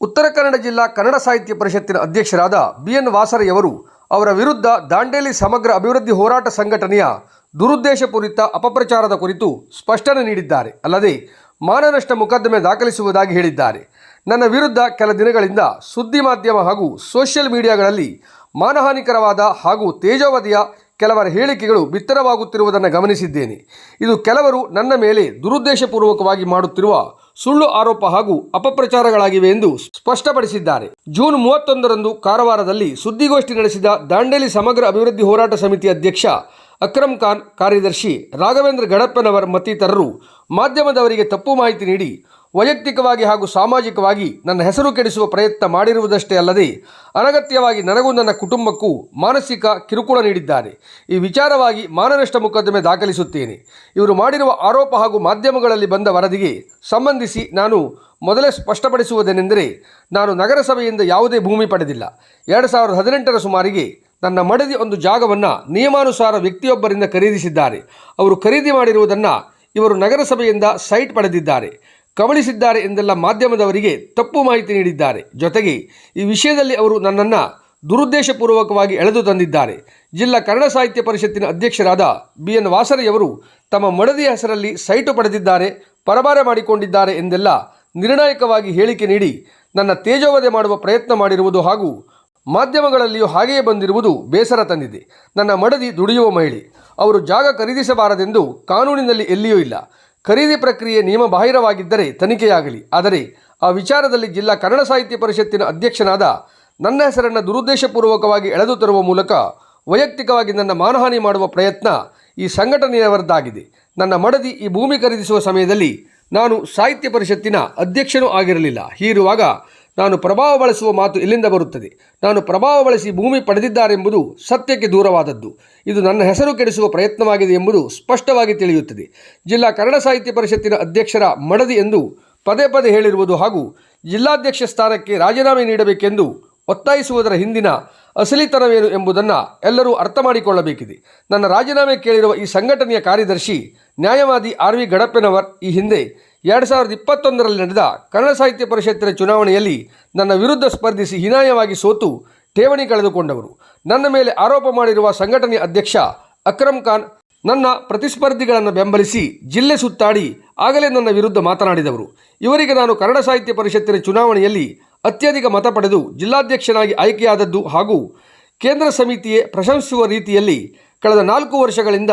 ಉತ್ತರ ಕನ್ನಡ ಜಿಲ್ಲಾ ಕನ್ನಡ ಸಾಹಿತ್ಯ ಪರಿಷತ್ತಿನ ಅಧ್ಯಕ್ಷರಾದ ಬಿ ಎನ್ ವಾಸರೆಯವರು ಅವರ ವಿರುದ್ಧ ದಾಂಡೇಲಿ ಸಮಗ್ರ ಅಭಿವೃದ್ಧಿ ಹೋರಾಟ ಸಂಘಟನೆಯ ದುರುದ್ದೇಶಪೂರಿತ ಅಪಪ್ರಚಾರದ ಕುರಿತು ಸ್ಪಷ್ಟನೆ ನೀಡಿದ್ದಾರೆ. ಅಲ್ಲದೆ ಮಾನನಷ್ಟ ಮೊಕದ್ದಮೆ ದಾಖಲಿಸುವುದಾಗಿ ಹೇಳಿದ್ದಾರೆ. ನನ್ನ ವಿರುದ್ಧ ಕೆಲ ದಿನಗಳಿಂದ ಸುದ್ದಿ ಮಾಧ್ಯಮ ಹಾಗೂ ಸೋಷಿಯಲ್ ಮೀಡಿಯಾಗಳಲ್ಲಿ ಮಾನಹಾನಿಕರವಾದ ಹಾಗೂ ತೇಜೋವಧಿಯ ಕೆಲವರ ಹೇಳಿಕೆಗಳು ಬಿತ್ತರವಾಗುತ್ತಿರುವುದನ್ನು ಗಮನಿಸಿದ್ದೇನೆ. ಇದು ಕೆಲವರು ನನ್ನ ಮೇಲೆ ದುರುದ್ದೇಶಪೂರ್ವಕವಾಗಿ ಮಾಡುತ್ತಿರುವ ಸುಳ್ಳು ಆರೋಪ ಹಾಗೂ ಅಪಪ್ರಚಾರಗಳಾಗಿವೆ ಎಂದು ಸ್ಪಷ್ಟಪಡಿಸಿದ್ದಾರೆ. ಜೂನ್ ಮೂವತ್ತೊಂದರಂದು ಕಾರವಾರದಲ್ಲಿ ಸುದ್ದಿಗೋಷ್ಠಿ ನಡೆಸಿದ ದಾಂಡೇಲಿ ಸಮಗ್ರ ಅಭಿವೃದ್ಧಿ ಹೋರಾಟ ಸಮಿತಿ ಅಧ್ಯಕ್ಷ ಅಕ್ರಮ್ ಖಾನ್ ಕಾರ್ಯದರ್ಶಿ ರಾಘವೇಂದ್ರ ಗಡಪ್ಪನವರ್ ಮತ್ತಿತರರು ಮಾಧ್ಯಮದವರಿಗೆ ತಪ್ಪು ಮಾಹಿತಿ ನೀಡಿ ವೈಯಕ್ತಿಕವಾಗಿ ಹಾಗೂ ಸಾಮಾಜಿಕವಾಗಿ ನನ್ನ ಹೆಸರು ಕೆಡಿಸುವ ಪ್ರಯತ್ನ ಮಾಡಿರುವುದಷ್ಟೇ ಅಲ್ಲದೆ, ಅನಗತ್ಯವಾಗಿ ನನಗೂ ನನ್ನ ಕುಟುಂಬಕ್ಕೂ ಮಾನಸಿಕ ಕಿರುಕುಳ ನೀಡಿದ್ದಾರೆ. ಈ ವಿಚಾರವಾಗಿ ಮಾನನಷ್ಟ ಮೊಕದ್ದಮೆ ದಾಖಲಿಸುತ್ತೇನೆ. ಇವರು ಮಾಡಿರುವ ಆರೋಪ ಹಾಗೂ ಮಾಧ್ಯಮಗಳಲ್ಲಿ ಬಂದ ವರದಿಗೆ ಸಂಬಂಧಿಸಿ ನಾನು ಮೊದಲೇ ಸ್ಪಷ್ಟಪಡಿಸುವುದೇನೆಂದರೆ, ನಾನು ನಗರಸಭೆಯಿಂದ ಯಾವುದೇ ಭೂಮಿ ಪಡೆದಿಲ್ಲ. ಎರಡು ಸಾವಿರದ ಹದಿನೆಂಟರ ಸುಮಾರಿಗೆ ನನ್ನ ಮಡದಿ ಒಂದು ಜಾಗವನ್ನು ನಿಯಮಾನುಸಾರ ವ್ಯಕ್ತಿಯೊಬ್ಬರಿಂದ ಖರೀದಿಸಿದ್ದಾರೆ. ಅವರು ಖರೀದಿ ಮಾಡಿರುವುದನ್ನು ಇವರು ನಗರಸಭೆಯಿಂದ ಸೈಟ್ ಪಡೆದಿದ್ದಾರೆ. ಕಬಳಿಸಿದ್ದಾರೆ ಎಂದೆಲ್ಲ ಮಾಧ್ಯಮದವರಿಗೆ ತಪ್ಪು ಮಾಹಿತಿ ನೀಡಿದ್ದಾರೆ. ಜೊತೆಗೆ ಈ ವಿಷಯದಲ್ಲಿ ಅವರು ನನ್ನನ್ನು ದುರುದ್ದೇಶಪೂರ್ವಕವಾಗಿ ಎಳೆದು ತಂದಿದ್ದಾರೆ. ಜಿಲ್ಲಾ ಕನ್ನಡ ಸಾಹಿತ್ಯ ಪರಿಷತ್ತಿನ ಅಧ್ಯಕ್ಷರಾದ ಬಿ. ಎನ್. ವಾಸರೆಯವರು ತಮ್ಮ ಮಡದಿಯ ಹೆಸರಲ್ಲಿ ಸೈಟು ಪಡೆದಿದ್ದಾರೆ ಪರಭಾರ ಮಾಡಿಕೊಂಡಿದ್ದಾರೆ ಎಂದೆಲ್ಲ ನಿರ್ಣಾಯಕವಾಗಿ ಹೇಳಿಕೆ ನೀಡಿ ನನ್ನ ತೇಜೋವಧೆ ಮಾಡುವ ಪ್ರಯತ್ನ ಮಾಡಿರುವುದು ಹಾಗೂ ಮಾಧ್ಯಮಗಳಲ್ಲಿಯೂ ಹಾಗೆಯೇ ಬಂದಿರುವುದು ಬೇಸರ ತಂದಿದೆ. ನನ್ನ ಮಡದಿ ದುಡಿಯುವ ಮಹಿಳೆ. ಅವರು ಜಾಗ ಖರೀದಿಸಬಾರದೆಂದು ಕಾನೂನಿನಲ್ಲಿ ಎಲ್ಲಿಯೂ ಇಲ್ಲ. ಖರೀದಿ ಪ್ರಕ್ರಿಯೆ ನಿಯಮ ಬಾಹಿರವಾಗಿದ್ದರೆ ತನಿಖೆಯಾಗಲಿ. ಆದರೆ, ಆ ವಿಚಾರದಲ್ಲಿ ಜಿಲ್ಲಾ ಕನ್ನಡ ಸಾಹಿತ್ಯ ಪರಿಷತ್ತಿನ ಅಧ್ಯಕ್ಷನಾದ ನನ್ನ ಹೆಸರನ್ನು ದುರುದ್ದೇಶಪೂರ್ವಕವಾಗಿ ಎಳೆದು ತರುವ ಮೂಲಕ ವೈಯಕ್ತಿಕವಾಗಿ ನನ್ನ ಮಾನಹಾನಿ ಮಾಡುವ ಪ್ರಯತ್ನ ಈ ಸಂಘಟನೆಯವರದ್ದಾಗಿದೆ. ನನ್ನ ಮಡದಿ ಈ ಭೂಮಿ ಖರೀದಿಸುವ ಸಮಯದಲ್ಲಿ ನಾನು ಸಾಹಿತ್ಯ ಪರಿಷತ್ತಿನ ಅಧ್ಯಕ್ಷನೂ ಆಗಿರಲಿಲ್ಲ. ಹೀರುವಾಗ ನಾನು ಪ್ರಭಾವ ಬಳಸುವ ಮಾತು ಇಲ್ಲಿಂದ ಬರುತ್ತದೆ. ನಾನು ಪ್ರಭಾವ ಬಳಸಿ ಭೂಮಿ ಪಡೆದಿದ್ದಾರೆಂಬುದು ಸತ್ಯಕ್ಕೆ ದೂರವಾದದ್ದು. ಇದು ನನ್ನ ಹೆಸರು ಕೆಡಿಸುವ ಪ್ರಯತ್ನವಾಗಿದೆ ಎಂಬುದು ಸ್ಪಷ್ಟವಾಗಿ ತಿಳಿಯುತ್ತದೆ. ಜಿಲ್ಲಾ ಕನ್ನಡ ಸಾಹಿತ್ಯ ಪರಿಷತ್ತಿನ ಅಧ್ಯಕ್ಷರ ಮಡದಿ ಎಂದು ಪದೇ ಪದೇ ಹೇಳಿರುವುದು ಹಾಗೂ ಜಿಲ್ಲಾಧ್ಯಕ್ಷ ಸ್ಥಾನಕ್ಕೆ ರಾಜೀನಾಮೆ ನೀಡಬೇಕೆಂದು ಒತ್ತಾಯಿಸುವುದರ ಹಿಂದಿನ ಅಸಲಿತನವೇನು ಎಂಬುದನ್ನು ಎಲ್ಲರೂ ಅರ್ಥ ಮಾಡಿಕೊಳ್ಳಬೇಕಿದೆ. ನನ್ನ ರಾಜೀನಾಮೆ ಕೇಳಿರುವ ಈ ಸಂಘಟನೆಯ ಕಾರ್ಯದರ್ಶಿ, ನ್ಯಾಯವಾದಿ ಆರ್ ವಿ ಗಡಪ್ಪನವರ್ ಈ ಹಿಂದೆ ಎರಡು ಸಾವಿರದ ಇಪ್ಪತ್ತೊಂದರಲ್ಲಿ ನಡೆದ ಕನ್ನಡ ಸಾಹಿತ್ಯ ಪರಿಷತ್ತಿನ ಚುನಾವಣೆಯಲ್ಲಿ ನನ್ನ ವಿರುದ್ಧ ಸ್ಪರ್ಧಿಸಿ ಹೀನಾಯವಾಗಿ ಸೋತು ಠೇವಣಿ ಕಳೆದುಕೊಂಡವರು. ನನ್ನ ಮೇಲೆ ಆರೋಪ ಮಾಡಿರುವ ಸಂಘಟನೆ ಅಧ್ಯಕ್ಷ ಅಕ್ರಮ್ ಖಾನ್ ನನ್ನ ಪ್ರತಿಸ್ಪರ್ಧಿಗಳನ್ನು ಬೆಂಬಲಿಸಿ ಜಿಲ್ಲೆ ಸುತ್ತಾಡಿ ಆಗಲೇ ನನ್ನ ವಿರುದ್ಧ ಮಾತನಾಡಿದವರು. ಇವರಿಗೆ ನಾನು ಕನ್ನಡ ಸಾಹಿತ್ಯ ಪರಿಷತ್ತಿನ ಚುನಾವಣೆಯಲ್ಲಿ ಅತ್ಯಧಿಕ ಮತ ಪಡೆದು ಜಿಲ್ಲಾಧ್ಯಕ್ಷನಾಗಿ ಆಯ್ಕೆಯಾದದ್ದು ಹಾಗೂ ಕೇಂದ್ರ ಸಮಿತಿಯೇ ಪ್ರಶಂಸಿಸುವ ರೀತಿಯಲ್ಲಿ ಕಳೆದ ನಾಲ್ಕು ವರ್ಷಗಳಿಂದ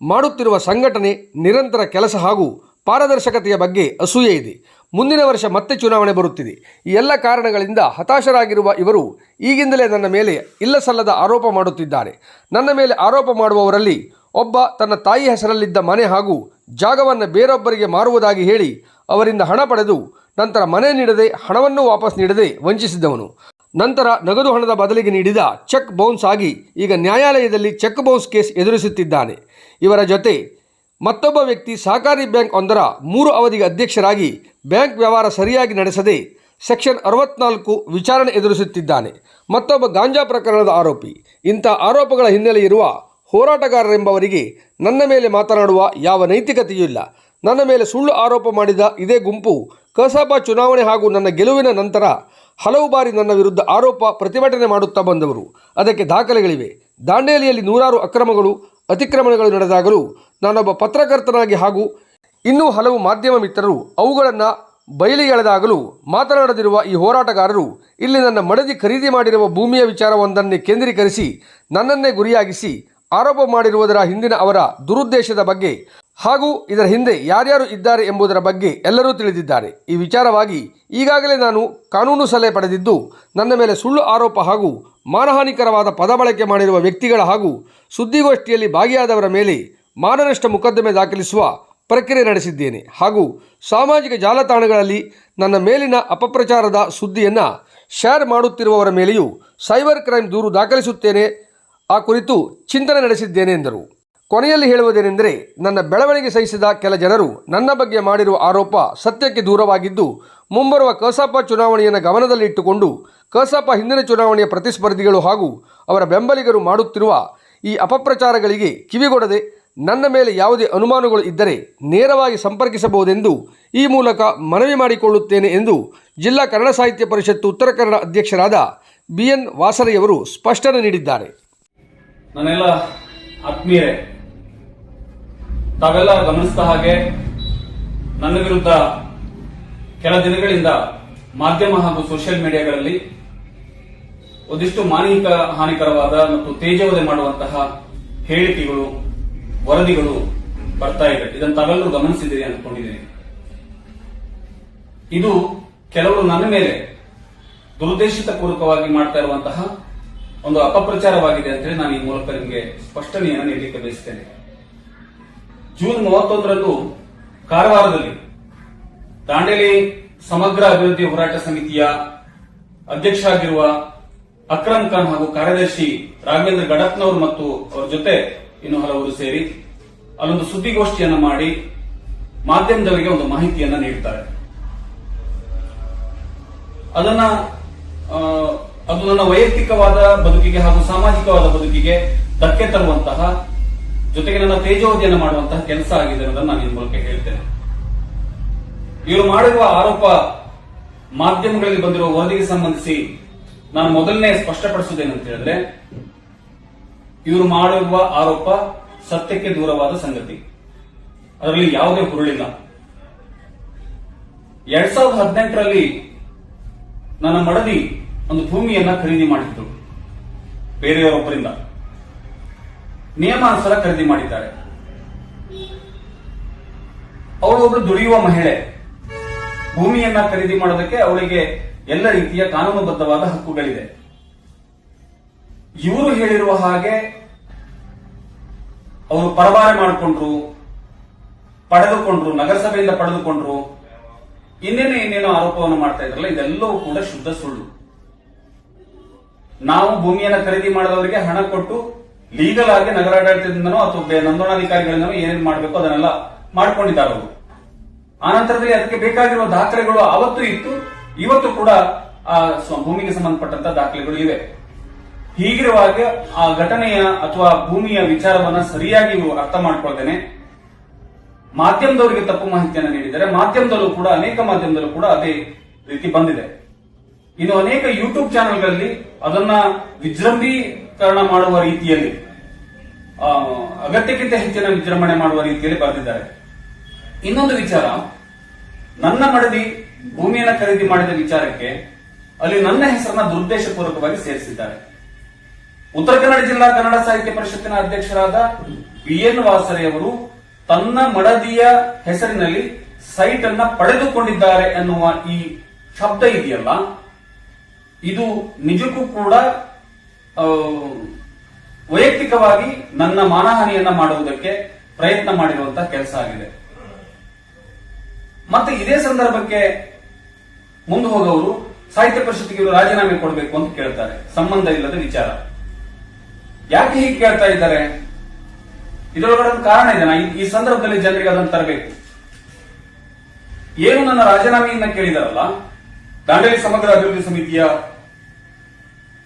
ಮಾಡುತ್ತಿರುವ ಸಂಘಟನೆ ನಿರಂತರ ಕೆಲಸ ಹಾಗೂ ಪಾರದರ್ಶಕತೆಯ ಬಗ್ಗೆ ಅಸೂಯೆ ಇದೆ. ಮುಂದಿನ ವರ್ಷ ಮತ್ತೆ ಚುನಾವಣೆ ಬರುತ್ತಿದೆ. ಈ ಎಲ್ಲ ಕಾರಣಗಳಿಂದ ಹತಾಶರಾಗಿರುವ ಇವರು ಈಗಿಂದಲೇ ನನ್ನ ಮೇಲೆ ಇಲ್ಲಸಲ್ಲದ ಆರೋಪ ಮಾಡುತ್ತಿದ್ದಾರೆ. ನನ್ನ ಮೇಲೆ ಆರೋಪ ಮಾಡುವವರಲ್ಲಿ ಒಬ್ಬ ತನ್ನ ತಾಯಿ ಹೆಸರಲ್ಲಿದ್ದ ಮನೆ ಹಾಗೂ ಜಾಗವನ್ನು ಬೇರೊಬ್ಬರಿಗೆ ಮಾರುವುದಾಗಿ ಹೇಳಿ ಅವರಿಂದ ಹಣ ಪಡೆದು ನಂತರ ಮನೆ ನೀಡದೆ ಹಣವನ್ನು ವಾಪಸ್ ನೀಡದೆ ವಂಚಿಸಿದವನು. ನಂತರ ನಗದು ಹಣದ ಬದಲಿಗೆ ನೀಡಿದ ಚೆಕ್ ಬೌನ್ಸ್ ಆಗಿ ಈಗ ನ್ಯಾಯಾಲಯದಲ್ಲಿ ಚೆಕ್ ಬೌನ್ಸ್ ಕೇಸ್ ಎದುರಿಸುತ್ತಿದ್ದಾನೆ. ಇವರ ಜೊತೆ ಮತ್ತೊಬ್ಬ ವ್ಯಕ್ತಿ ಸಹಕಾರಿ ಬ್ಯಾಂಕ್ ಒಂದರ ಮೂರು ಅವಧಿಗೆ ಅಧ್ಯಕ್ಷರಾಗಿ ಬ್ಯಾಂಕ್ ವ್ಯವಹಾರ ಸರಿಯಾಗಿ ನಡೆಸದೆ ಸೆಕ್ಷನ್ ಅರವತ್ನಾಲ್ಕು ವಿಚಾರಣೆ ಎದುರಿಸುತ್ತಿದ್ದಾನೆ. ಮತ್ತೊಬ್ಬ ಗಾಂಜಾ ಪ್ರಕರಣದ ಆರೋಪಿ. ಇಂಥ ಆರೋಪಗಳ ಹಿನ್ನೆಲೆ ಇರುವ ಹೋರಾಟಗಾರರೆಂಬವರಿಗೆ ನನ್ನ ಮೇಲೆ ಮಾತನಾಡುವ ಯಾವ ನೈತಿಕತೆಯೂ ಇಲ್ಲ. ನನ್ನ ಮೇಲೆ ಸುಳ್ಳು ಆರೋಪ ಮಾಡಿದ ಇದೇ ಗುಂಪು ಕಸಾಪ ಚುನಾವಣೆ ಹಾಗೂ ನನ್ನ ಗೆಲುವಿನ ನಂತರ ಹಲವು ಬಾರಿ ನನ್ನ ವಿರುದ್ಧ ಆರೋಪ ಪ್ರತಿಭಟನೆ ಮಾಡುತ್ತಾ ಬಂದವರು. ಅದಕ್ಕೆ ದಾಖಲೆಗಳಿವೆ. ದಾಂಡೇಲಿಯಲ್ಲಿ ನೂರಾರು ಅಕ್ರಮಗಳು, ಅತಿಕ್ರಮಣಗಳು ನಡೆದಾಗಲೂ ನಾನೊಬ್ಬ ಪತ್ರಕರ್ತನಾಗಿ ಹಾಗೂ ಇನ್ನೂ ಹಲವು ಮಾಧ್ಯಮ ಮಿತ್ರರು ಅವುಗಳನ್ನು ಬಯಲಿಗೆಳೆದಾಗಲೂ ಮಾತನಾಡದಿರುವ ಈ ಹೋರಾಟಗಾರರು ಇಲ್ಲಿ ನನ್ನ ಮಡದಿ ಖರೀದಿ ಮಾಡಿರುವ ಭೂಮಿಯ ವಿಚಾರವೊಂದನ್ನೇ ಕೇಂದ್ರೀಕರಿಸಿ ನನ್ನನ್ನೇ ಗುರಿಯಾಗಿಸಿ ಆರೋಪ ಮಾಡಿರುವುದರ ಹಿಂದಿನ ಅವರ ದುರುದ್ದೇಶದ ಬಗ್ಗೆ ಹಾಗೂ ಇದರ ಹಿಂದೆ ಯಾರ್ಯಾರು ಇದ್ದಾರೆ ಎಂಬುದರ ಬಗ್ಗೆ ಎಲ್ಲರೂ ತಿಳಿದಿದ್ದಾರೆ. ಈ ವಿಚಾರವಾಗಿ ಈಗಾಗಲೇ ನಾನು ಕಾನೂನು ಸಲಹೆ ಪಡೆದಿದ್ದು ನನ್ನ ಮೇಲೆ ಸುಳ್ಳು ಆರೋಪ ಹಾಗೂ ಮಾನಹಾನಿಕರವಾದ ಪದ ಬಳಕೆ ಮಾಡಿರುವ ವ್ಯಕ್ತಿಗಳ ಹಾಗೂ ಸುದ್ದಿಗೋಷ್ಠಿಯಲ್ಲಿ ಭಾಗಿಯಾದವರ ಮೇಲೆ ಮಾನನಷ್ಟ ಮೊಕದ್ದಮೆ ದಾಖಲಿಸುವ ಪ್ರಕ್ರಿಯೆ ನಡೆಸಿದ್ದೇನೆ ಹಾಗೂ ಸಾಮಾಜಿಕ ಜಾಲತಾಣಗಳಲ್ಲಿ ನನ್ನ ಮೇಲಿನ ಅಪಪ್ರಚಾರದ ಸುದ್ದಿಯನ್ನು ಶೇರ್ ಮಾಡುತ್ತಿರುವವರ ಮೇಲೆಯೂ ಸೈಬರ್ ಕ್ರೈಮ್ ದೂರು ದಾಖಲಿಸುತ್ತೇನೆ. ಆ ಕುರಿತು ಚಿಂತನೆ ನಡೆಸಿದ್ದೇನೆ ಎಂದರು. ಕೊನೆಯಲ್ಲಿ ಹೇಳುವುದೇನೆಂದರೆ, ನನ್ನ ಬೆಳವಣಿಗೆ ಸಹಿಸಿದ ಕೆಲ ಜನರು ನನ್ನ ಬಗ್ಗೆ ಮಾಡಿರುವ ಆರೋಪ ಸತ್ಯಕ್ಕೆ ದೂರವಾಗಿದ್ದು, ಮುಂಬರುವ ಕಸಾಪ ಚುನಾವಣೆಯನ್ನು ಗಮನದಲ್ಲಿಟ್ಟುಕೊಂಡು ಕಸಾಪ ಹಿಂದಿನ ಚುನಾವಣೆಯ ಪ್ರತಿಸ್ಪರ್ಧಿಗಳು ಹಾಗೂ ಅವರ ಬೆಂಬಲಿಗರು ಮಾಡುತ್ತಿರುವ ಈ ಅಪಪ್ರಚಾರಗಳಿಗೆ ಕಿವಿಗೊಡದೆ ನನ್ನ ಮೇಲೆ ಯಾವುದೇ ಅನುಮಾನಗಳು ಇದ್ದರೆ ನೇರವಾಗಿ ಸಂಪರ್ಕಿಸಬಹುದೆಂದು ಈ ಮೂಲಕ ಮನವಿ ಮಾಡಿಕೊಳ್ಳುತ್ತೇನೆ ಎಂದು ಜಿಲ್ಲಾ ಕನ್ನಡ ಸಾಹಿತ್ಯ ಪರಿಷತ್ತು ಉತ್ತರ ಕನ್ನಡ ಅಧ್ಯಕ್ಷರಾದ ಬಿ ಎನ್ ವಾಸರೆಯವರು ಸ್ಪಷ್ಟನೆ ನೀಡಿದ್ದಾರೆ. ನನ್ನೆಲ್ಲ ಆತ್ಮೀಯರೇ, ತಾವೆಲ್ಲ ಗಮನಿಸಿದ ಹಾಗೆ ನನ್ನ ವಿರುದ್ಧ ಕೆಲ ದಿನಗಳಿಂದ ಮಾಧ್ಯಮ ಹಾಗೂ ಸೋಷಿಯಲ್ ಮೀಡಿಯಾಗಳಲ್ಲಿ ಒಂದಿಷ್ಟು ಮಾನಸಿಕ ಹಾನಿಕರವಾದ ಮತ್ತು ತೇಜೋವಧೆ ಮಾಡುವಂತಹ ಹೇಳಿಕೆಗಳು, ವರದಿಗಳು ಬರ್ತಾ ಇದೆ. ಇದನ್ನು ತಾವೆಲ್ಲರೂ ಗಮನಿಸಿದ್ದೀರಿ ಅಂದ್ಕೊಂಡಿದ್ದೀನಿ. ಇದು ಕೆಲವರು ನನ್ನ ಮೇಲೆ ದುರುದ್ದೇಶಿತ ಪೂರ್ವಕವಾಗಿ ಮಾಡ್ತಾ ಇರುವಂತಹ ಒಂದು ಅಪಪ್ರಚಾರವಾಗಿದೆ ಅಂತ ಹೇಳಿ ನಾನು ಈ ಮೂಲಕ ನಿಮಗೆ ಸ್ಪಷ್ಟನೆಯನ್ನು ನೀಡಲಿಕ್ಕೆ ಬಯಸುತ್ತೇನೆ ಜೂನ್ ಮೂವತ್ತೊಂದರಂದು ಕಾರವಾರದಲ್ಲಿ ದಾಂಡೇಲಿ ಸಮಗ್ರ ಅಭಿವೃದ್ಧಿ ಹೋರಾಟ ಸಮಿತಿಯ ಅಧ್ಯಕ್ಷ ಆಗಿರುವ ಅಕ್ರಮ್ ಖಾನ್ ಹಾಗೂ ಕಾರ್ಯದರ್ಶಿ ರಾಘವೇಂದ್ರ ಗಡಪ್ನವರು ಮತ್ತು ಅವರ ಜೊತೆ ಇನ್ನು ಹಲವರು ಸೇರಿ ಅಲ್ಲೊಂದು ಸುದ್ದಿಗೋಷ್ಠಿಯನ್ನು ಮಾಡಿ ಮಾಧ್ಯಮದವರಿಗೆ ಒಂದು ಮಾಹಿತಿಯನ್ನ ನೀಡುತ್ತಾರೆ ಅದನ್ನ ಅದು ನನ್ನ ವೈಯಕ್ತಿಕವಾದ ಬದುಕಿಗೆ ಹಾಗೂ ಸಾಮಾಜಿಕವಾದ ಬದುಕಿಗೆ ಧಕ್ಕೆ ತರುವಂತಹ, ಜೊತೆಗೆ ನನ್ನ ತೇಜೋವಧಿಯನ್ನು ಮಾಡುವಂತಹ ಕೆಲಸ ಆಗಿದೆ ಅನ್ನೋದನ್ನು ನಾನು ಮೂಲಕ ಹೇಳ್ತೇನೆ. ಇವರು ಮಾಡಿರುವ ಆರೋಪ ಮಾಧ್ಯಮಗಳಲ್ಲಿ ಬಂದಿರುವ ವರದಿಗೆ ಸಂಬಂಧಿಸಿ ನಾನು ಮೊದಲನೇ ಸ್ಪಷ್ಟಪಡಿಸುವುದೇನಂತ ಹೇಳಿದ್ರೆ ಇವರು ಮಾಡಿರುವ ಆರೋಪ ಸತ್ಯಕ್ಕೆ ದೂರವಾದ ಸಂಗತಿ. ಅದರಲ್ಲಿ ಯಾವುದೇ ಹುರುಳಿಲ್ಲ. ಎರಡ್ ಸಾವಿರದ ಹದಿನೆಂಟರಲ್ಲಿ ನನ್ನ ಮಡದಿ ಒಂದು ಭೂಮಿಯನ್ನ ಖರೀದಿ ಮಾಡಿದ್ರು ಬೇರೆಯವರೊಬ್ಬರಿಂದ. ನಿಯಮಾನುಸಾರ ಖರೀದಿ ಮಾಡಿದ್ದಾರೆ. ಅವಳು ದುಡಿಯುವ ಮಹಿಳೆ. ಭೂಮಿಯನ್ನ ಖರೀದಿ ಮಾಡೋದಕ್ಕೆ ಅವಳಿಗೆ ಎಲ್ಲ ರೀತಿಯ ಕಾನೂನುಬದ್ಧವಾದ ಹಕ್ಕುಗಳಿದೆ. ಇವರು ಹೇಳಿರುವ ಹಾಗೆ ಅವರು ಪರಭಾರೆ ಮಾಡಿಕೊಂಡ್ರು, ಪಡೆದುಕೊಂಡ್ರು, ನಗರಸಭೆಯಿಂದ ಪಡೆದುಕೊಂಡ್ರು. ಇನ್ನೇನು ಇನ್ನೇನೋ ಆರೋಪವನ್ನು ಮಾಡ್ತಾ ಇದ್ರಲ್ಲ, ಇದೆಲ್ಲವೂ ಕೂಡ ಶುದ್ಧ ಸುಳ್ಳು. ನಾವು ಭೂಮಿಯನ್ನು ಖರೀದಿ ಮಾಡಿದವರಿಗೆ ಹಣ ಕೊಟ್ಟು ಲೀಗಲ್ ಆಗಿ ನಗರಾಡಳಿತದಿಂದನೋ ಅಥವಾ ನೋಂದಣಾಧಿಕಾರಿಗಳಿಂದನೋ ಏನೇನು ಮಾಡಬೇಕು ಅದನ್ನೆಲ್ಲ ಮಾಡ್ಕೊಂಡಿದ್ದಾರೆ ಅವರು. ಆನಂತರದಲ್ಲಿ ಅದಕ್ಕೆ ಬೇಕಾಗಿರುವ ದಾಖಲೆಗಳು ಅವತ್ತು ಇತ್ತು. ಇವತ್ತು ಕೂಡ ಆ ಭೂಮಿಗೆ ಸಂಬಂಧಪಟ್ಟಂತ ದಾಖಲೆಗಳು ಇವೆ. ಹೀಗಿರುವಾಗ ಆ ಘಟನೆಯ ಅಥವಾ ಭೂಮಿಯ ವಿಚಾರವನ್ನ ಸರಿಯಾಗಿ ಇವರು ಅರ್ಥ ಮಾಡ್ಕೊಳ್ತೇನೆ. ಮಾಧ್ಯಮದವರಿಗೆ ತಪ್ಪು ಮಾಹಿತಿಯನ್ನು ನೀಡಿದರೆ ಮಾಧ್ಯಮದಲ್ಲೂ ಕೂಡ, ಅನೇಕ ಮಾಧ್ಯಮದಲ್ಲೂ ಕೂಡ ಅದೇ ರೀತಿ ಬಂದಿದೆ. ಇನ್ನು ಅನೇಕ ಯೂಟ್ಯೂಬ್ ಚಾನೆಲ್ಗಳಲ್ಲಿ ಅದನ್ನ ವಿಜೃಂಭೀಕರಣ ಮಾಡುವ ರೀತಿಯಲ್ಲಿ ಅಗತ್ಯಕ್ಕಿಂತ ಹೆಚ್ಚಿನ ವಿಜೃಂಭಣೆ ಮಾಡುವ ರೀತಿಯಲ್ಲಿ ಬರೆದಿದ್ದಾರೆ. ಇನ್ನೊಂದು ವಿಚಾರ, ನನ್ನ ಮಡದಿ ಭೂಮಿಯನ್ನ ಖರೀದಿ ಮಾಡಿದ ವಿಚಾರಕ್ಕೆ ಅಲ್ಲಿ ನನ್ನ ಹೆಸರನ್ನ ದುರುದ್ದೇಶಪೂರ್ವಕವಾಗಿ ಸೇರಿಸಿದ್ದಾರೆ. ಉತ್ತರ ಕನ್ನಡ ಜಿಲ್ಲಾ ಕನ್ನಡ ಸಾಹಿತ್ಯ ಪರಿಷತ್ತಿನ ಅಧ್ಯಕ್ಷರಾದ ಬಿ ಎನ್ ವಾಸರೆಯವರು ತನ್ನ ಮಡದಿಯ ಹೆಸರಿನಲ್ಲಿ ಸೈಟ್ ಅನ್ನ ಪಡೆದುಕೊಂಡಿದ್ದಾರೆ ಎನ್ನುವ ಈ ಶಬ್ದ ಇದೆಯಲ್ಲ? ಇದು ನಿಜಕ್ಕೂ ಕೂಡ ವೈಯಕ್ತಿಕವಾಗಿ ನನ್ನ ಮಾನಹಾನಿಯನ್ನ ಮಾಡುವುದಕ್ಕೆ ಪ್ರಯತ್ನ ಮಾಡಿರುವಂತಹ ಕೆಲಸ ಆಗಿದೆ. ಮತ್ತೆ ಇದೇ ಸಂದರ್ಭಕ್ಕೆ ಮುಂದೆ ಹೋದವರು ಸಾಹಿತ್ಯ ಪರಿಷತ್ತಿಗೆ ಇವರು ರಾಜೀನಾಮೆ ಕೊಡಬೇಕು ಅಂತ ಕೇಳ್ತಾರೆ. ಸಂಬಂಧ ಇಲ್ಲದ ವಿಚಾರ. ಯಾಕೆ ಹೀಗೆ ಕೇಳ್ತಾ ಇದ್ದಾರೆ? ಇದರೊಳಗಡೆ ಒಂದು ಕಾರಣ ಇದೆ. ನಾ ಈ- ಸಂದರ್ಭದಲ್ಲಿ ಜನರಿಗೆ ಅದನ್ನು ತರಬೇಕು. ಏನು ನನ್ನ ರಾಜೀನಾಮೆಯನ್ನ ಕೇಳಿದಾರಲ್ಲ? ದಾಂಡೇಲಿ ಸಮಗ್ರ ಅಭಿವೃದ್ಧಿ ಸಮಿತಿಯ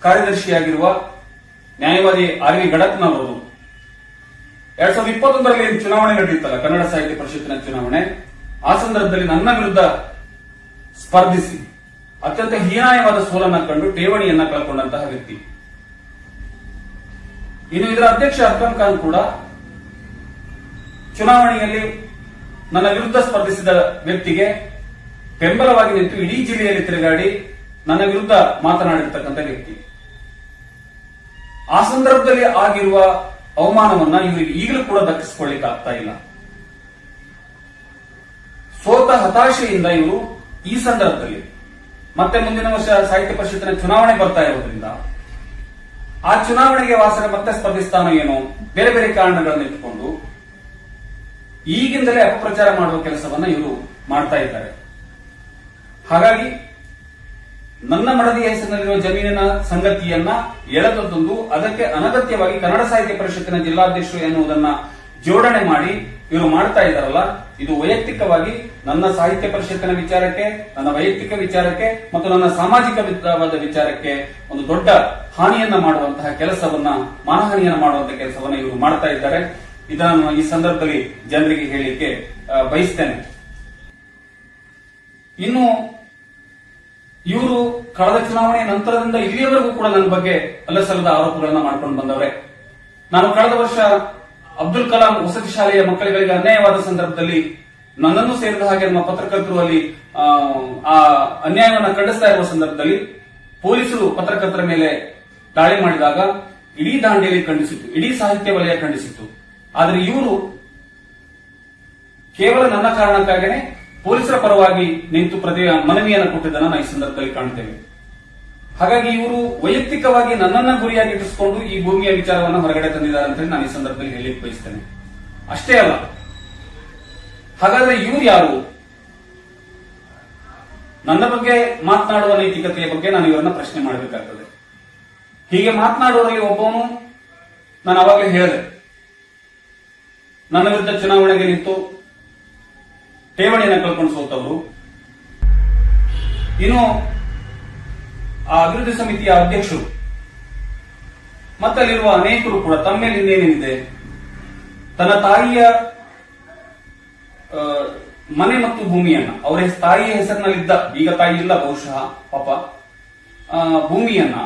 ಕಾರ್ಯದರ್ಶಿಯಾಗಿರುವ ನ್ಯಾಯವಾದಿ ಆರ್ ವಿ ಗಡತ್ನವರು ಎರಡ್ ಸಾವಿರದ ಇಪ್ಪತ್ತೊಂದರಲ್ಲಿ ಚುನಾವಣೆ ನಡೆಯುತ್ತಲ್ಲ? ಕನ್ನಡ ಸಾಹಿತ್ಯ ಪರಿಷತ್ತಿನ ಚುನಾವಣೆ. ಆ ಸಂದರ್ಭದಲ್ಲಿ ನನ್ನ ವಿರುದ್ಧ ಸ್ಪರ್ಧಿಸಿ. ಅತ್ಯಂತ ಹೀನಾಯವಾದ ಸೋಲನ್ನ ಕಂಡು ಠೇವಣಿಯನ್ನ ಕಳ್ಕೊಂಡಂತಹ ವ್ಯಕ್ತಿ. ಇನ್ನು ಇದರ ಅಧ್ಯಕ್ಷ ಅಕ್ರಮ್ ಖಾನ್ ಕೂಡ ಚುನಾವಣೆಯಲ್ಲಿ ನನ್ನ ವಿರುದ್ಧ ಸ್ಪರ್ಧಿಸಿದ ವ್ಯಕ್ತಿಗೆ ಬೆಂಬಲವಾಗಿ ನಿಂತು ಇಡೀ ಜಿಲ್ಲೆಯಲ್ಲಿ ತಿರುಗಾಡಿ ನನ್ನ ವಿರುದ್ಧ ಮಾತನಾಡಿರ್ತಕ್ಕಂಥ ವ್ಯಕ್ತಿ. ಆ ಸಂದರ್ಭದಲ್ಲಿ ಆಗಿರುವ ಅವಮಾನವನ್ನ ಇವರಿಗೆ ಈಗಲೂ ಕೂಡ ದಕ್ಕಿಸಿಕೊಳ್ಳಿಕ್ಕೆ ಆಗ್ತಾ ಇಲ್ಲ. ಸೋತ ಹತಾಶೆಯಿಂದ ಇವರು ಈ ಸಂದರ್ಭದಲ್ಲಿ ಮತ್ತೆ ಮುಂದಿನ ವರ್ಷ ಸಾಹಿತ್ಯ ಪರಿಷತ್ತಿನ ಚುನಾವಣೆ ಬರ್ತಾ ಇರೋದ್ರಿಂದ ಆ ಚುನಾವಣೆಗೆ ವಾಸನೆ ಮತ್ತೆ ಸ್ಪರ್ಧಿಸ್ತಾನೋ ಏನೋ ಬೇರೆ ಬೇರೆ ಕಾರಣಗಳನ್ನು ಇಟ್ಟುಕೊಂಡು ಈಗಿಂದಲೇ ಅಪಪ್ರಚಾರ ಮಾಡುವ ಕೆಲಸವನ್ನ ಇವರು ಮಾಡ್ತಾ ಇದ್ದಾರೆ. ಹಾಗಾಗಿ ನನ್ನ ಮಡದಿಯ ಹೆಸರಿನಲ್ಲಿರುವ ಜಮೀನಿನ ಸಂಗತಿಯನ್ನ ಎಳೆದೊಂದು ಅದಕ್ಕೆ ಅನಗತ್ಯವಾಗಿ ಕನ್ನಡ ಸಾಹಿತ್ಯ ಪರಿಷತ್ತಿನ ಜಿಲ್ಲಾಧ್ಯಕ್ಷರು ಎನ್ನುವುದನ್ನ ಜೋಡಣೆ ಮಾಡಿ ಇವರು ಮಾಡ್ತಾ ಇದ್ದಾರಲ್ಲ, ಇದು ವೈಯಕ್ತಿಕವಾಗಿ ನನ್ನ ಸಾಹಿತ್ಯ ಪರಿಷತ್ತಿನ ವಿಚಾರಕ್ಕೆ, ನನ್ನ ವೈಯಕ್ತಿಕ ವಿಚಾರಕ್ಕೆ ಮತ್ತು ನನ್ನ ಸಾಮಾಜಿಕ ವಿಧವಾದ ವಿಚಾರಕ್ಕೆ ಒಂದು ದೊಡ್ಡ ಹಾನಿಯನ್ನ ಮಾಡುವಂತಹ ಕೆಲಸವನ್ನ, ಮಾನಹಾನಿಯನ್ನ ಮಾಡುವಂತಹ ಕೆಲಸವನ್ನ ಇವರು ಮಾಡ್ತಾ ಇದ್ದಾರೆ. ಇದನ್ನು ಈ ಸಂದರ್ಭದಲ್ಲಿ ಜನರಿಗೆ ಹೇಳಲಿಕ್ಕೆ ಬಯಸ್ತೇನೆ. ಇನ್ನು ಇವರು ಕಳೆದ ಚುನಾವಣೆಯ ನಂತರದಿಂದ ಇಲ್ಲಿಯವರೆಗೂ ಕೂಡ ನನ್ನ ಬಗ್ಗೆ ಅಲ್ಲಸಲ್ಲದ ಆರೋಪಗಳನ್ನ ಮಾಡ್ಕೊಂಡು ಬಂದವರೆ. ನಾನು ಕಳೆದ ವರ್ಷ ಅಬ್ದುಲ್ ಕಲಾಂ ವಸತಿ ಶಾಲೆಯ ಮಕ್ಕಳಿಗಳಿಗೆ ಅನ್ಯಾಯವಾದ ಸಂದರ್ಭದಲ್ಲಿ ನನ್ನನ್ನು ಸೇರಿದ ಹಾಗೆ ನಮ್ಮ ಪತ್ರಕರ್ತರು ಅಲ್ಲಿ ಆ, ಅನ್ಯಾಯವನ್ನು ಖಂಡಿಸ್ತಾ ಇರುವ ಸಂದರ್ಭದಲ್ಲಿ ಪೊಲೀಸರು ಪತ್ರಕರ್ತರ ಮೇಲೆ ದಾಳಿ ಮಾಡಿದಾಗ ಇಡೀ ದಾಂಡೇಲಿ ಖಂಡಿಸಿತ್ತು ಇಡೀ ಸಾಹಿತ್ಯ ವಲಯ ಖಂಡಿಸಿತ್ತು. ಆದರೆ ಇವರು ಕೇವಲ ನನ್ನ ಕಾರಣಕ್ಕಾಗೇನೆ ಪೊಲೀಸರ ಪರವಾಗಿ ನಿಂತು ಪ್ರತಿ ಮನವಿಯನ್ನು ಕೊಟ್ಟಿದ್ದನ್ನು ನಾವು ಈ ಸಂದರ್ಭದಲ್ಲಿ ಕಾಣ್ತೇವೆ ಹಾಗಾಗಿ ಇವರು ವೈಯಕ್ತಿಕವಾಗಿ ನನ್ನನ್ನ ಗುರಿಯಾಗಿ ಇಟ್ಟಿಸಿಕೊಂಡು ಈ ಭೂಮಿಯ ವಿಚಾರವನ್ನು ಹೊರಗಡೆ ತಂದಿದ್ದಾರೆ ಅಂತ ನಾನು ಈ ಸಂದರ್ಭದಲ್ಲಿ ಹೇಳಲಿಕ್ಕೆ ಬಯಸ್ತೇನೆ. ಅಷ್ಟೇ ಅಲ್ಲ ಹಾಗಾದ್ರೆ ಇವ್ರು ಯಾರು? ನನ್ನ ಬಗ್ಗೆ ಮಾತನಾಡುವ ನೈತಿಕತೆಯ ಬಗ್ಗೆ ನಾನು ಇವರನ್ನ ಪ್ರಶ್ನೆ ಮಾಡಬೇಕಾಗ್ತದೆ. ಹೀಗೆ ಮಾತನಾಡುವವರಲ್ಲಿ ಒಬ್ಬವನು ನಾನು ಅವಾಗಲೇ ಹೇಳಿದೆ. ನನ್ನ ವಿರುದ್ಧ ಚುನಾವಣೆಗೆ ನಿಂತು ಠೇವಣಿಯನ್ನು ಕಳ್ಕೊಂಡು ಸೋತವರು. ಇನ್ನು ಆ ಅಭಿವೃದ್ಧಿ ಸಮಿತಿಯ ಅಧ್ಯಕ್ಷರು ಮತ್ತಲ್ಲಿರುವ ಅನೇಕರು ಕೂಡ ತಮ್ಮ ಇನ್ನೇನೇನಿದೆ ತನ್ನ ತಾಯಿಯ ಮನೆ ಮತ್ತು ಭೂಮಿಯನ್ನ. ಅವರ ತಾಯಿಯ ಹೆಸರಿನಲ್ಲಿದ್ದ, ಈಗ ತಾಯಿ ಇಲ್ಲ, ಬಹುಶಃ ಪಾಪ. ಭೂಮಿಯನ್ನ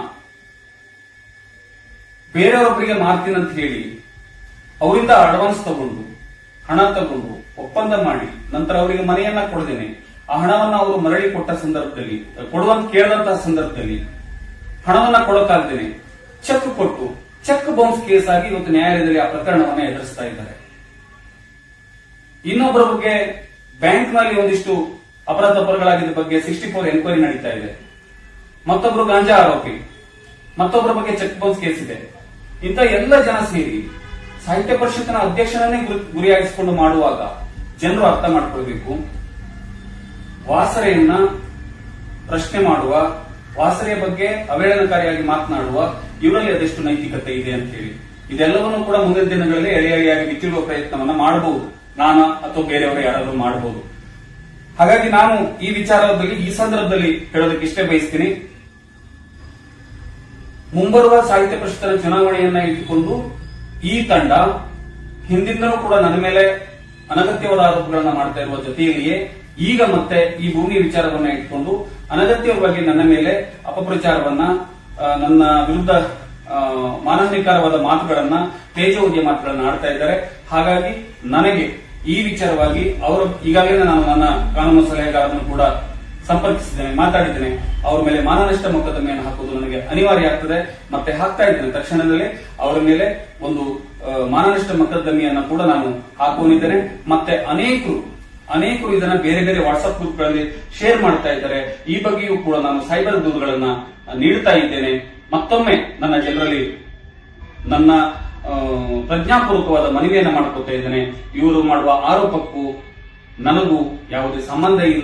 ಬೇರೆಯವರೊಬ್ಬರಿಗೆ ಮಾರ್ತೀನಿ ಅಂತ ಹೇಳಿ, ಅವರಿಂದ ಅಡ್ವಾನ್ಸ್ ತಗೊಂಡು, ಹಣ ತಗೊಂಡು ಒಪ್ಪಂದ ಮಾಡಿ, ನಂತರ ಅವರಿಗೆ ಮನೆಯನ್ನ ಕೊಡದೇನೆ. ಆ ಹಣವನ್ನ ಅವರು ಮರಳಿ ಕೊಟ್ಟ ಸಂದರ್ಭದಲ್ಲಿ, ಕೊಡುವಂತ, ಕೇಳದಂತಹ ಸಂದರ್ಭದಲ್ಲಿ ಹಣವನ್ನ ಕೊಡೋಕ್ಕಾಗ್ದೇನೆ, ಚೆಕ್ ಕೊಟ್ಟು, ಚೆಕ್ ಬೌನ್ಸ್ ಕೇಸ್ ಆಗಿ ಇವತ್ತು ನ್ಯಾಯಾಲಯದಲ್ಲಿ ಆ ಪ್ರಕರಣವನ್ನ ಎದುರಿಸ್ತಾ ಇದ್ದಾರೆ. ಇನ್ನೊಬ್ಬರ ಬಗ್ಗೆ ಬ್ಯಾಂಕ್ನಲ್ಲಿ ಒಂದಿಷ್ಟು ಅಪರಾಧ ತಪ್ಪುಗಳಾಗಿದ್ದ ಬಗ್ಗೆ ಸಿಕ್ಸ್ಟಿ ಫೋರ್ ಎನ್ಕ್ವೈರಿ ನಡೀತಾ ಇದೆ. ಮತ್ತೊಬ್ರು ಗಾಂಜಾ ಆರೋಪಿ ಮತ್ತೊಬ್ಬರ ಬಗ್ಗೆ ಚೆಕ್ ಬೌನ್ಸ್ ಕೇಸ್ ಇದೆ. ಇಂಥ ಎಲ್ಲ ಜನ ಸೇರಿ ಸಾಹಿತ್ಯ ಪರಿಷತ್ತಿನ ಅಧ್ಯಕ್ಷರನ್ನೇ ಗುರಿ- ಗುರಿಯಾಗಿಸಿಕೊಂಡು ಮಾಡುವಾಗ ಜನರು ಅರ್ಥ ಮಾಡಿಕೊಳ್ಬೇಕು. ವಾಸರೆಯನ್ನ ಪ್ರಶ್ನೆ ಮಾಡುವ, ವಾಸರೆಯ ಬಗ್ಗೆ ಅವೇಳನಕಾರಿಯಾಗಿ ಮಾತನಾಡುವ ಇವರಲ್ಲಿ ಅದೆಷ್ಟು ನೈತಿಕತೆ ಇದೆ ಅಂತ ಹೇಳಿ. ಇದೆಲ್ಲವನ್ನೂ ಕೂಡ ಮುಂದಿನ ದಿನಗಳಲ್ಲಿ ಎಳೆ ಎಳೆಯಾಗಿ ಬಿತ್ತಿರುವ ಪ್ರಯತ್ನವನ್ನ ಮಾಡಬಹುದು. ನಾನು ಅಥವಾ ಬೇರೆಯವರು ಯಾರಾದರೂ ಮಾಡಬಹುದು ಹಾಗಾಗಿ ನಾನು ಈ ವಿಚಾರದಲ್ಲಿ ಈ ಸಂದರ್ಭದಲ್ಲಿ ಹೇಳೋದಕ್ಕೆ ಇಷ್ಟೇ ಬಯಸ್ತೀನಿ. ಮುಂಬರುವ ಸಾಹಿತ್ಯ ಪರಿಷತ್ತಿನ ಚುನಾವಣೆಯನ್ನ ಇಟ್ಟುಕೊಂಡು ಈ ತಂಡ ಹಿಂದಿಂದಲೂ ಕೂಡ ನನ್ನ ಮೇಲೆ ಅನಗತ್ಯವಾದ ಆರೋಪಗಳನ್ನು ಮಾಡ್ತಾ ಇರುವ ಜೊತೆಯಲ್ಲಿಯೇ ಈಗ ಮತ್ತೆ ಈ ಭೂಮಿ ವಿಚಾರವನ್ನ ಇಟ್ಕೊಂಡು ಅನಗತ್ಯವಾಗಿ ನನ್ನ ಮೇಲೆ ಅಪಪ್ರಚಾರವನ್ನ ನನ್ನ ವಿರುದ್ಧ ಆ, ಮಾನಹಾನಿಕರವಾದ ಮಾತುಗಳನ್ನ ತೇಜೋದ್ಯ ಮಾತುಗಳನ್ನ ಆಡ್ತಾ ಇದ್ದಾರೆ. ಹಾಗಾಗಿ ನನಗೆ ಈ ವಿಚಾರವಾಗಿ ಅವರು ಈಗಾಗಲೇ ನಾನು ನನ್ನ ಕಾನೂನು ಸಲಹೆಗಾರರನ್ನು ಕೂಡ ಸಂಪರ್ಕಿಸಿದ್ದೇನೆ, ಮಾತಾಡಿದ್ದೇನೆ. ಅವರ ಮೇಲೆ ಮಾನನಷ್ಟ ಮೊಕದ್ದಮೆಯನ್ನು ಹಾಕುವುದು ನನಗೆ ಅನಿವಾರ್ಯ ಆಗ್ತದೆ. ಮತ್ತೆ ಹಾಕ್ತಾ ಇದ್ದೇನೆ. ತಕ್ಷಣದಲ್ಲಿ ಅವರ ಮೇಲೆ ಒಂದು ಮಾನನಷ್ಟ ಮೊಕದ್ದಮೆಯನ್ನು ಕೂಡ ನಾನು ಹಾಕೊಂಡಿದ್ದೇನೆ ಮತ್ತೆ ಅನೇಕರು ಅನೇಕರು ಇದನ್ನ ಬೇರೆ ಬೇರೆ ವಾಟ್ಸ್ಆಪ್ ಗ್ರೂಪ್ಗಳಲ್ಲಿ ಶೇರ್ ಮಾಡ್ತಾ ಇದ್ದಾರೆ. ಈ ಬಗ್ಗೆಯೂ ಕೂಡ ನಾನು ಸೈಬರ್ ದೂರುಗಳನ್ನ ನೀಡ್ತಾ ಇದ್ದೇನೆ. ಮತ್ತೊಮ್ಮೆ ನನ್ನ ಜನರಲ್ಲಿ ನನ್ನ ಪ್ರಜ್ಞಾಪೂರ್ವಕವಾದ ಮನವಿಯನ್ನ ಮಾಡ್ಕೊತಾ ಇದ್ದೇನೆ. ಇವರು ಮಾಡುವ ಆರೋಪಕ್ಕೂ ನನಗೂ ಯಾವುದೇ ಸಂಬಂಧ ಇಲ್ಲ.